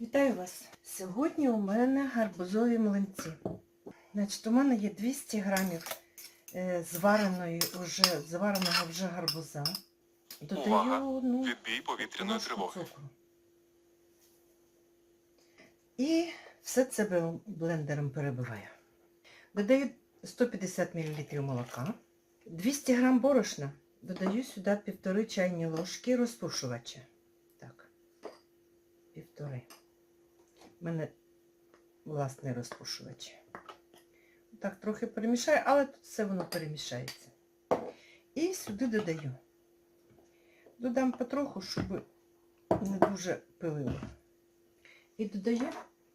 Вітаю вас! Сьогодні у мене гарбузові млинці. Значить, у мене є 200 грамів е, звареної уже, звареного вже гарбуза. Додаю Увага! одну Відбій повітряної тривоги. цукру. І все це блендером перебиваю. Додаю 150 мл молока, 200 г борошна. Додаю сюди півтори чайні ложки розпушувача. Так, півтори. У мене власний розпушувач. Так, трохи перемішаю, але тут все воно перемішається. І сюди додаю. Додам потроху, щоб не дуже пилило. І додаю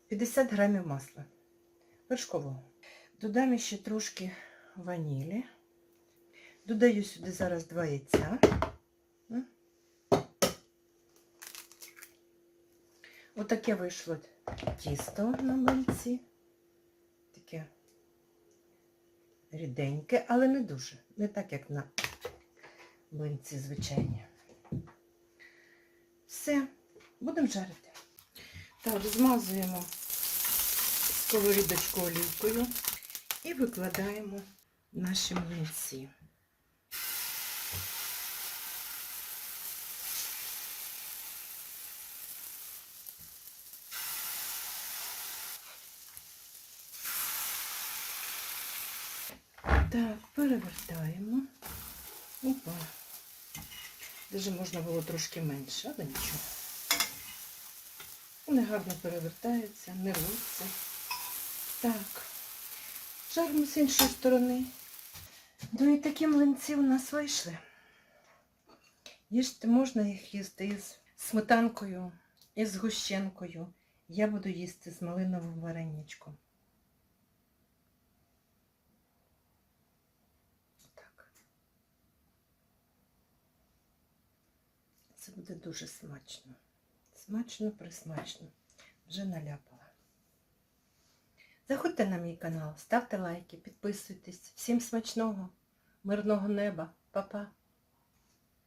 50 грамів масла вершкового. Додам ще трошки ванілі. Додаю сюди зараз два яйця. Отаке вийшло тісто на млинці. Таке ріденьке, але не дуже. Не так, як на млинці звичайні. Все, будемо жарити. Так, змазуємо сковорідочку олійкою і викладаємо наші млинці. Так, перевертаємо. Опа. Даже можна було трошки менше, але нічого. Вони гарно перевертаються, не рвуться. Так. Жаримо з іншої сторони. Ну і такі млинці у нас вийшли. Їсти можна їх їсти із сметанкою, із згущенкою. Я буду їсти з малиновим вареничком. Це буде дуже смачно. Смачно, присмачно. Вже наляпала. Заходьте на мій канал, ставте лайки, підписуйтесь. Всім смачного, мирного неба. Па-па.